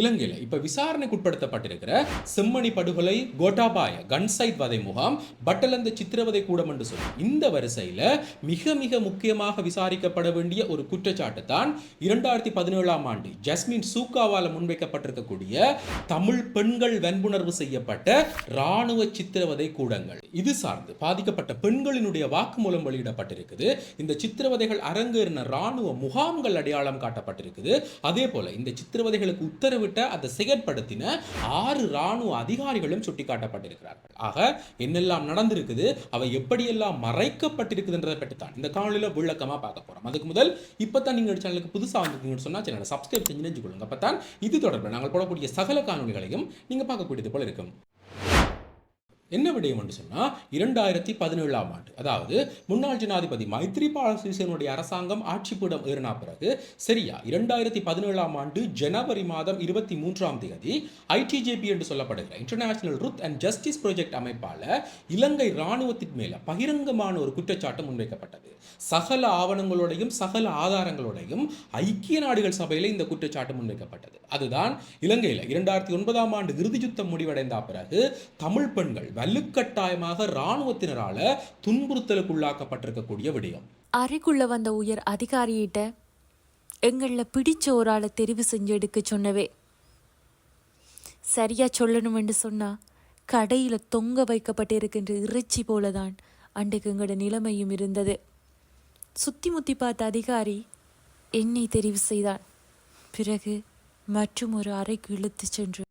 இலங்கையில். இப்ப விசாரணைக்கு உட்படுத்தப்பட்டிருக்கிற செம்மணி படுகொலை கோட்டாபாய கன்சைட் வதை முகாம் பட்டலந்த சித்திரவதை கூடம் என்று சொல்லி. இந்த வரிசையில மிக மிக முக்கியமாக விசாரிக்கப்பட வேண்டிய ஒரு குற்றச்சாட்டு தான் இரண்டாயிரத்தி பதினேழாம் ஆண்டு ஜஸ்மின் சூக்காவால முன்வைக்கப்பட்டிருக்கக்கூடிய தமிழ் பெண்கள் வன்புணர்வு செய்யப்பட்ட இராணுவ சித்திரவதை கூடங்கள். இது சார்ந்து பாதிக்கப்பட்ட பெண்களினுடைய வாக்குமூலம் வெளியிடப்பட்டிருக்குது. இந்த சித்திரவதைகள் அரங்கேறின இராணுவ முகாம்கள் அடையாளம் காட்டப்பட்டிருக்குது. அதே போல இந்த சித்திரவதைகளுக்கு உத்தரவு உத்தரவிட்ட அதை செயற்படுத்தின ஆறு இராணுவ அதிகாரிகளும் சுட்டிக்காட்டப்பட்டிருக்கிறார்கள். ஆக என்னெல்லாம் நடந்திருக்குது அவை எப்படியெல்லாம் மறைக்கப்பட்டிருக்குதுன்றதை பற்றி தான் இந்த காணொலியில் விளக்கமாக பார்க்க போறோம். அதுக்கு முதல் இப்போ தான் நீங்கள் சேனலுக்கு புதுசாக வந்திருக்கீங்கன்னு சொன்னால் சேனலை சப்ஸ்கிரைப் செஞ்சு நினைச்சுக்கொள்ளுங்க அப்போ தான் இது தொடர்பில் நாங்கள் போடக்கூடிய சகல காணொலிகளையும் நீங்க பார்க்கக்கூடியது போல இருக்கும். என்ன விடயம் என்று சொன்னால் இரண்டாயிரத்தி பதினேழாம் ஆண்டு அதாவது முன்னாள் ஜனாதிபதி மைத்ரிபால சிறிசேனுடைய அரசாங்கம் ஆட்சிப்பீடம் ஏறினா பிறகு சரியா இரண்டாயிரத்தி பதினேழாம் ஆண்டு ஜனவரி மாதம் இருபத்தி மூன்றாம் தேதி ஐடிஜேபி என்று சொல்லப்படுகிற international truth and justice project அமைப்பால் இலங்கை இராணுவத்தின் மேல பகிரங்கமான ஒரு குற்றச்சாட்டு முன்வைக்கப்பட்டது. சகல ஆவணங்களோடையும் சகல ஆதாரங்களோடையும் ஐக்கிய நாடுகள் சபையில் இந்த குற்றச்சாட்டு முன்வைக்கப்பட்டது. அதுதான் இலங்கையில் இரண்டாயிரத்தி ஒன்பதாம் ஆண்டு இறுதி யுத்தம் முடிவடைந்த பிறகு தமிழ் பெண்கள் வலுக்கட்டாயமாக இராணுவத்தினரால துன்புறுத்தலுக்குள்ளாக்கப்பட்டிருக்கக்கூடிய விடயம். அறைக்குள்ள வந்த உயர் அதிகாரியிட்ட எங்களில் பிடிச்ச ஒரு ஆளை தெரிவு செஞ்சு எடுக்க சொன்னவே. சரியா என்று சொன்னா கடையில் தொங்க வைக்கப்பட்டிருக்கின்ற இறைச்சி போலதான் அன்றைக்கு எங்களோட நிலைமையும் இருந்தது. சுத்தி முத்தி பார்த்த அதிகாரி என்னை தெரிவு செய்தான். பிறகு மற்றும் ஒரு அறைக்கு இழுத்து சென்று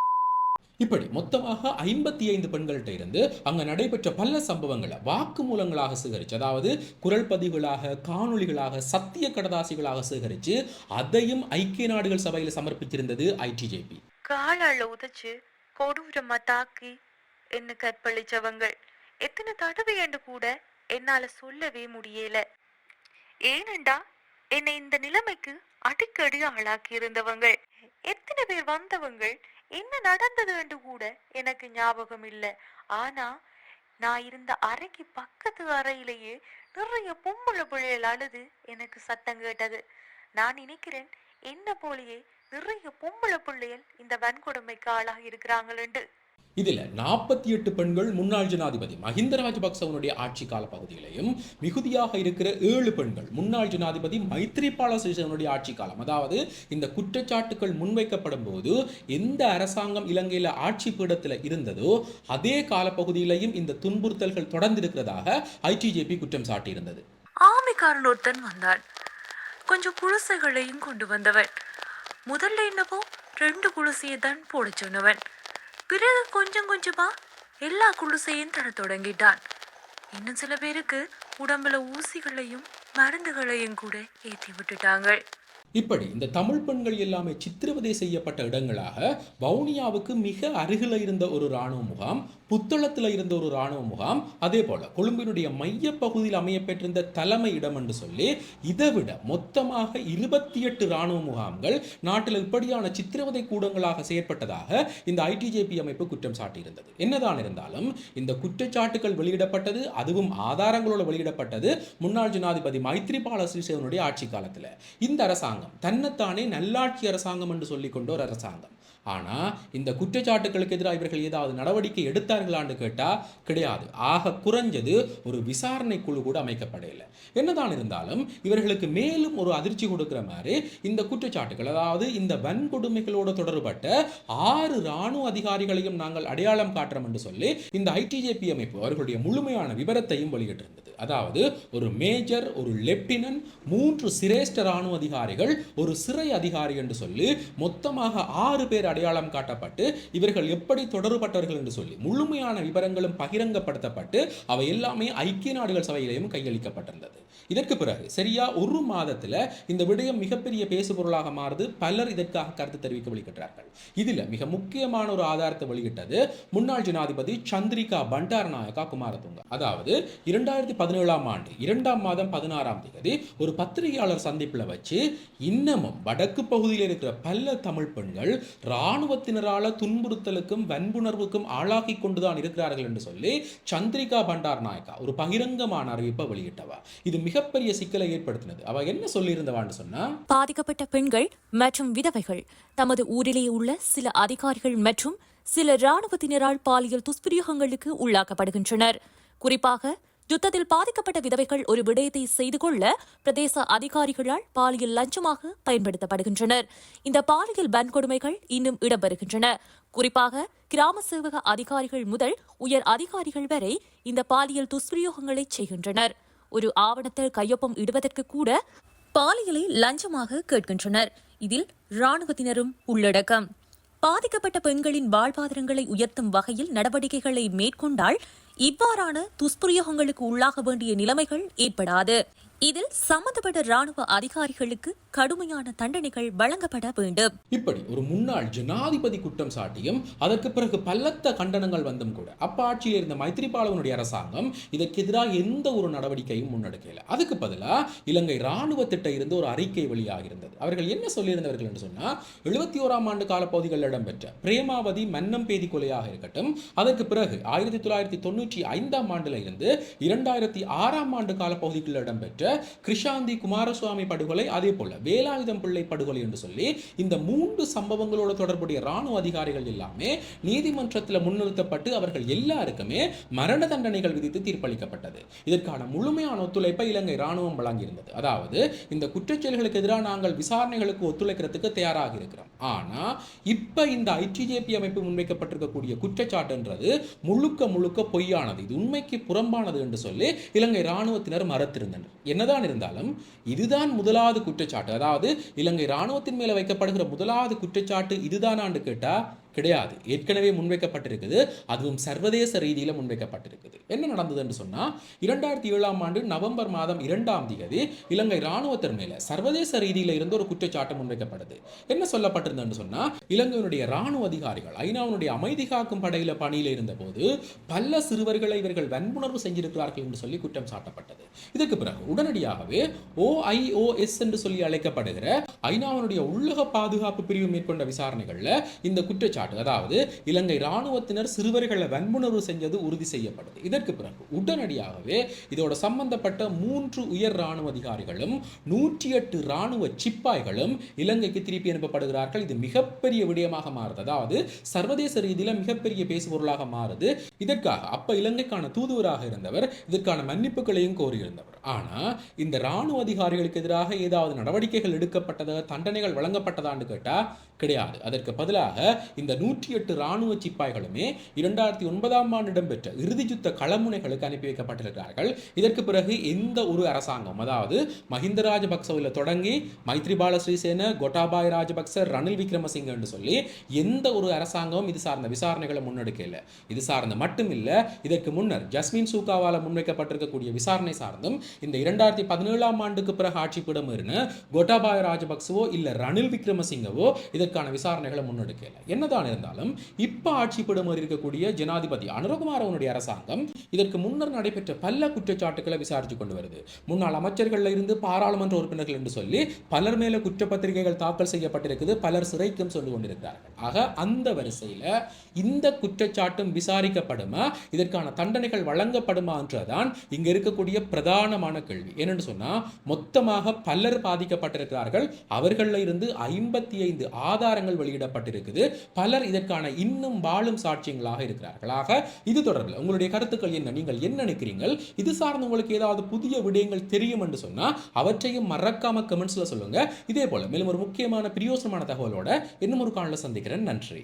இப்படி மொத்தமாக ஐம்பத்தி ஐந்து பெண்கள்கிட்ட இருந்து அங்க நடைபெற்ற பல சம்பவங்களை வாக்குமூலங்களாக சேகரித்து அதாவது குரல் பதிவுகளாக காணொளிகளாக சத்திய கடதாசிகளாக சேகரிச்சு அதையும் ஐக்கிய நாடுகள் சபையில் சமர்ப்பிச்சிருந்தது ஐடிஜேபி காலால் உதைச்சு கொடூரமா தாக்கி என்ன கற்பழிச்சவங்கள். எத்தனை தடவை என்று கூட என்னால சொல்லவே முடியல. ஏனண்டா என்னை இந்த நிலைமைக்கு அடிக்கடி ஆளாக்கி இருந்தவங்கள் எத்தனை பேர் வந்தவங்கள் என்ன நடந்தது என்று கூட எனக்கு ஞாபகம் இல்ல. ஆனா நான் இருந்த அறைக்கு பக்கத்து அறையிலேயே நிறைய பொம்பளை பிள்ளைகள் அழுது எனக்கு சத்தம் கேட்டது. நான் நினைக்கிறேன் என்ன போலயே நிறைய பொம்பளை பிள்ளைகள் இந்த வன்கொடுமைக்கு ஆளாக இருக்கிறாங்களேண்டு இதுல நாற்பத்தி எட்டு பெண்கள் முன்னாள் ஜனாதிபதி. மஹிந்த ராஜபக்சவனுடைய ஆட்சி கால பகுதியிலையும் மிகுதியாக இருக்கிற ஏழு பெண்கள் முன்னாள் ஜனாதிபதி மைத்ரிபால சிறிசேனுடைய ஆட்சி காலம். அதாவது இந்த குற்றச்சாட்டுகள் முன்வைக்கப்படும் போது எந்த அரசாங்கம் இலங்கையில் ஆட்சி பீடத்தில் இருந்ததோ அதே காலப்பகுதியிலையும் இந்த துன்புறுத்தல்கள் தொடர்ந்து இருக்கிறதாக ஐடிஜேபி குற்றம் சாட்டியிருந்தது. ஆமைக்காரன் ஒருத்தன் வந்தான். கொஞ்சம் குடிசைகளையும் கொண்டு வந்தவன். முதல்ல என்னவோ ரெண்டு குடிசையை தான் போட சொன்னவன். பிறகு கொஞ்சம் கொஞ்சமா எல்லா குழுசையும் தர தொடங்கிட்டான். இன்னும் சில பேருக்கு உடம்புல ஊசிகளையும் மருந்துகளையும் கூட ஏத்தி விட்டுட்டாங்க. இப்படி இந்த தமிழ் பெண்கள் எல்லாமே சித்திரவதை செய்யப்பட்ட இடங்களாக வவுனியாவுக்கு மிக அருகில் இருந்த ஒரு இராணுவ முகாம் புத்தளத்தில் இருந்த ஒரு இராணுவ முகாம் அதே போல கொழும்பினுடைய மையப்பகுதியில் அமையப்பெற்றிருந்த தலைமை இடம் என்று சொல்லி இதை விட மொத்தமாக இருபத்தி எட்டு இராணுவ முகாம்கள் நாட்டில் இப்படியான சித்திரவதை கூடங்களாக செயற்பட்டதாக இந்த ஐடிஜேபி அமைப்பு குற்றம் சாட்டியிருந்தது. என்னதான் இருந்தாலும் இந்த குற்றச்சாட்டுகள் வெளியிடப்பட்டது அதுவும் ஆதாரங்களோடு வெளியிடப்பட்டது முன்னாள் ஜனாதிபதி மைத்ரிபால சிறிசேவனுடைய ஆட்சி காலத்தில். இந்த அரசாங்கம் தன்னைத்தானே நல்லாட்சி அரசாங்கம் என்று சொல்லிக்கொண்ட ஒரு அரசாங்கம். ஆனா இந்த குற்றச்சாட்டுகளுக்கு எதிராக இவர்கள் ஏதாவது நடவடிக்கை எடுத்தார்களான்னு கேட்டா கிடையாது. ஆக குறைஞ்சது ஒரு விசாரணை குழு கூட அமைக்கப்படவில்லை. என்னதான் இருந்தாலும் இவர்களுக்கு மேலும் ஒரு அதிர்ச்சி கொடுக்கிற மாதிரி இந்த குற்றச்சாட்டுகள் அதாவது இந்த வன்கொடுமைகளோடு தொடர்பட்ட ஆறு இராணுவ அதிகாரிகளையும் நாங்கள் அடையாளம் காட்டுறோம் என்று சொல்லி இந்த ஐடிஜேபி அமைப்பு அவர்களுடைய முழுமையான விவரத்தையும் வெளியிட்டிருந்தது. அதாவது ஒரு மேஜர் ஒரு லெப்டினன்ட் மூன்று சிரேஷ்ட இராணுவ அதிகாரிகள் ஒரு சிறை அதிகாரி என்று சொல்லி மொத்தமாக ஆறு பேர் அடையாளம் காட்டப்பட்டு இவர்கள் எப்படி தொடர்பட்டவர்கள் என்று சொல்லி முழுமையான விவரங்களும் பகிரங்கப்படுத்தப்பட்டு அவை எல்லாமே ஐக்கிய நாடுகள் சபையிலையும் கையளிக்கப்பட்டிருந்தது. இதற்கு பிறகு சரியா ஒரு மாதத்தில் இந்த விடயம் மிகப்பெரிய பேசுபொருளாக மாறுது. பலர் இதற்காக கருத்து தெரிவிக்க வெளியிட்டார்கள் இதில் மிக முக்கியமான ஒரு ஆதாரத்தை வெளியிட்டது முன்னாள் ஜனாதிபதி சந்திரிகா பண்டாரநாயகா குமாரதுங்க. அதாவது இரண்டாயிரத்தி பதினேழாம் ஆண்டு இரண்டாம் மாதம் பதினாறாம் தேதி ஒரு பத்திரிகையாளர் சந்திப்பில் வச்சு இன்னமும் வடக்கு பகுதியில் இருக்கிற பல தமிழ் பெண்கள் இராணுவத்தினரால துன்புறுத்தலுக்கும் வன்புணர்வுக்கும் ஆளாகி கொண்டுதான் இருக்கிறார்கள் என்று சொல்லி சந்திரிகா பண்டார் நாயக்கா ஒரு பகிரங்கமான அறிவிப்பை வெளியிட்டவா. இது மிகப்பெரிய சிக்கலை ஏற்படுத்தினது. அவ என்ன சொல்லியிருந்தவான்னு சொன்னா பாதிக்கப்பட்ட பெண்கள் மற்றும் விதவைகள் தமது ஊரிலேயே உள்ள சில அதிகாரிகள் மற்றும் சில இராணுவத்தினரால் பாலியல் துஷ்பிரயோகங்களுக்கு உள்ளாக்கப்படுகின்றனர். குறிப்பாக யுத்தத்தில் பாதிக்கப்பட்ட விதவைகள் ஒரு விடயத்தை செய்து கொள்ள பிரதேச அதிகாரிகளால் பாலியல் லஞ்சமாக பயன்படுத்தப்படுகின்றனர். இந்த பாலியல் வன்கொடுமைகள் இன்னும் இடம்பெறுகின்றன. குறிப்பாக கிராம சேவக அதிகாரிகள் முதல் உயர் அதிகாரிகள் வரை இந்த பாலியல் துஷ்பிரயோகங்களை செய்கின்றனர். ஒரு ஆவணத்தில் கையொப்பம் இடுவதற்கு கூட பாலியலை லஞ்சமாக கேட்கின்றனர். இதில் ராணுவத்தினரும் உள்ளடக்கம். பாதிக்கப்பட்ட பெண்களின் வாழ்வாதாரங்களை உயர்த்தும் வகையில் நடவடிக்கைகளை மேற்கொண்டால் இவ்வாறான துஷ்பிரயோகங்களுக்கு உள்ளாக வேண்டிய நிலைமைகள் ஏற்படாது. இதில் சம்பந்தப்பட்ட ராணுவ அதிகாரிகளுக்கு கடுமையான தண்டனைகள் வழங்கப்பட வேண்டும். இப்படி ஒரு முன்னாள் ஜனாதிபதி குற்றம் சாட்டியும் அதற்கு பிறகு பல்லத்த கண்டனங்கள் வந்தும் கூட அப்ப ஆட்சியில் இருந்த மைத்ரிபாலவனுடைய அரசாங்கம் இதற்கு எதிராக எந்த ஒரு நடவடிக்கையும் முன்னெடுக்கல. அதுக்கு பதிலாக இலங்கை ராணுவ திட்ட இருந்து ஒரு அறிக்கை வெளியாக இருந்தது அவர்கள் என்ன சொல்லியிருந்தவர்கள் என்று சொன்னா எழுபத்தி ஓராம் ஆண்டு காலப்பகுதிகளில் இடம்பெற்ற பிரேமாவதி மன்னம்பேதி கொலையாக இருக்கட்டும் அதற்கு பிறகு ஆயிரத்தி தொள்ளாயிரத்தி தொண்ணூற்றி ஐந்தாம் ஆண்டுல இருந்து இரண்டாயிரத்தி ஆறாம் ஆண்டு காலப்பகுதிகளில் இடம்பெற்ற கிருஷாந்தி குமாரசுவாமி படுகொலை அதே போல வேலாயுதம் பிள்ளை படுகொலை என்று சொல்லி இந்த மூன்று சம்பவங்களோட தொடர்புடைய ராணுவ அதிகாரிகள் எல்லாமே நீதிமன்றத்தில் முன்னிறுத்தப்பட்டு அவர்கள் எல்லாருக்குமே மரண தண்டனைகள் விதித்து தீர்ப்பளிக்கப்பட்டது. இதற்கான முழுமையான ஒத்துழைப்பை இலங்கை ராணுவம் வழங்கியிருந்தது. அதாவது இந்த குற்றச்செயல்களுக்கு எதிராக நாங்கள் விசாரணைகளுக்கு ஒத்துழைக்கிறதுக்கு தயாராக இருக்கிறோம். ஆனா இப்ப இந்த ஐடிஜேபி அமைப்பு முன்வைக்கப்பட்டிருக்கக்கூடிய குற்றச்சாட்டுன்றது முழுக்க முழுக்க பொய்யானது. இது உண்மைக்கு புறம்பானது என்று சொல்லி இலங்கை ராணுவத்தினர் மறுத்திருந்தனர். என்னதான் இருந்தாலும் இதுதான் முதலாவது குற்றச்சாட்டு. அதாவது இலங்கை ராணுவத்தின் மேல வைக்கப்படுகிற முதலாவது குற்றச்சாட்டு இதுதானான்னு கேட்டால் கிடையாது. ஏற்கனவே முன்வைக்கப்பட்டிருக்குது. அதுவும் சர்வதேச ரீதியில் முன்வைக்கப்பட்டிருக்குது. என்ன நடந்ததுன்னு சொன்னால் இரண்டாயிரத்தி ஏழாம் ஆண்டு நவம்பர் மாதம் இரண்டாம் தேதி இலங்கை ராணுவத்தின் மேலே சர்வதேச ரீதியில் இருந்து ஒரு குற்றச்சாட்டு முன்வைக்கப்படுது என்ன சொல்லப்பட்டிருந்ததுன்னு சொன்னால் இலங்கையினுடைய இராணுவ அதிகாரிகள் ஐநாவுடைய அமைதி காக்கும் படையில் பணியில் இருந்தபோது பல சிறுவர்களை இவர்கள் வன்புணர்வு செஞ்சிருக்கிறார்கள் என்று சொல்லி குற்றம் சாட்டப்பட்டது. இதற்கு பிறகு உடனடியாகவே ஓஐஓஎஸ் என்று சொல்லி அழைக்கப்படுகிற ஐநாவுடைய உள்ளக பாதுகாப்பு பிரிவு மேற்கொண்ட விசாரணைகளில் இந்த குற்றச்சாட்டு அதாவது இலங்கை இராணுவத்தினர் சிறுவர்களை வன்புணர்வு செஞ்சது உறுதி செய்யப்பட்டது. இதற்கு பிறகு உடனடியாகவே இதோட சம்பந்தப்பட்ட மூன்று உயர் ராணுவ அதிகாரிகளும் நூற்றி எட்டு ராணுவ சிப்பாய்களும் இலங்கைக்கு திருப்பி அனுப்பப்படுகிறார்கள். இது மிகப்பெரிய விடயமாக மாறுது. அதாவது சர்வதேச ரீதியில மிகப்பெரிய பேசுபொருளாக மாறுது. இதற்காக அப்ப இலங்கைக்கான தூதுவராக இருந்தவர் இதற்கான மன்னிப்புகளையும் கோரியிருந்தவர். ஆனால் இந்த ராணுவ அதிகாரிகளுக்கு எதிராக ஏதாவது நடவடிக்கைகள் எடுக்கப்பட்டதா தண்டனைகள் வழங்கப்பட்டதான்னு கேட்டால் கிடையாது. அதற்கு பதிலாக இந்த நூற்றி எட்டு ராணுவ சிப்பாய்களுமே இரண்டாயிரத்தி ஒன்பதாம் ஆண்டு இடம்பெற்ற இறுதி களமுனைகளுக்கு அனுப்பி வைக்கப்பட்டிருக்கிறார்கள். இதற்கு பிறகு எந்த ஒரு அரசாங்கம் அதாவது மஹிந்த ராஜபக்சவில் தொடங்கி மைத்ரிபால ஸ்ரீசேன கோட்டாபாய் ராஜபக்ச ரணில் விக்ரமசிங்க என்று சொல்லி எந்த ஒரு அரசாங்கமும் இது சார்ந்த விசாரணைகளை முன்னெடுக்கல இது சார்ந்த மட்டும் இல்லை இதற்கு முன்னர் ஜஸ்மின் சூகாவால முன்வைக்கப்பட்டிருக்கக்கூடிய விசாரணை சார்ந்தும் இந்த இரண்டாயிரத்தி பதினேழாம் ஆண்டுக்கு பிறகு ஆட்சி பிடமிருந்த கோட்டாபாய ராஜபக்சவோ இல்ல ரணில் விக்ரமசிங்கவோ இதற்கான விசாரணைகளை முன்னெடுக்கல. என்னதான் இருந்தாலும் இப்ப ஆட்சி பிடமேறி இருக்கக்கூடிய ஜனாதிபதி அனுரகுமார் அவனுடைய அரசாங்கம் இதற்கு முன்னர் நடைபெற்ற பல குற்றச்சாட்டுகளை விசாரித்து கொண்டு வருது. முன்னாள் அமைச்சர்கள்ல இருந்து பாராளுமன்ற உறுப்பினர்கள் என்று சொல்லி பலர் மேல குற்றப்பத்திரிகைகள் தாக்கல் செய்யப்பட்டிருக்குது. பலர் சிறைக்கும் சொல்லி கொண்டிருக்கிறார்கள். ஆக அந்த வரிசையில இந்த குற்றச்சாட்டும் விசாரிக்கப்படுமா? இதற்கான தண்டனைகள் வழங்கப்படுமா என்றுதான் இங்க இருக்கக்கூடிய பிரதான பிரதானமான கேள்வி. ஏனென்று சொன்னா மொத்தமாக பலர் பாதிக்கப்பட்டிருக்கிறார்கள். அவர்களில் இருந்து ஐம்பத்தி ஐந்து ஆதாரங்கள் வெளியிடப்பட்டிருக்குது. பலர் இதற்கான இன்னும் வாழும் சாட்சியங்களாக இருக்கிறார்கள். ஆக இது தொடர்பில் உங்களுடைய கருத்துக்கள் என்ன? நீங்கள் என்ன நினைக்கிறீர்கள் இது சார்ந்து உங்களுக்கு ஏதாவது புதிய விடயங்கள் தெரியும் என்று சொன்னா அவற்றையும் மறக்காம கமெண்ட்ஸ்ல சொல்லுங்க. இதே போல மேலும் ஒரு முக்கியமான பிரியோசனமான தகவலோட இன்னும் ஒரு காலில் சந்திக்கிறேன். நன்றி.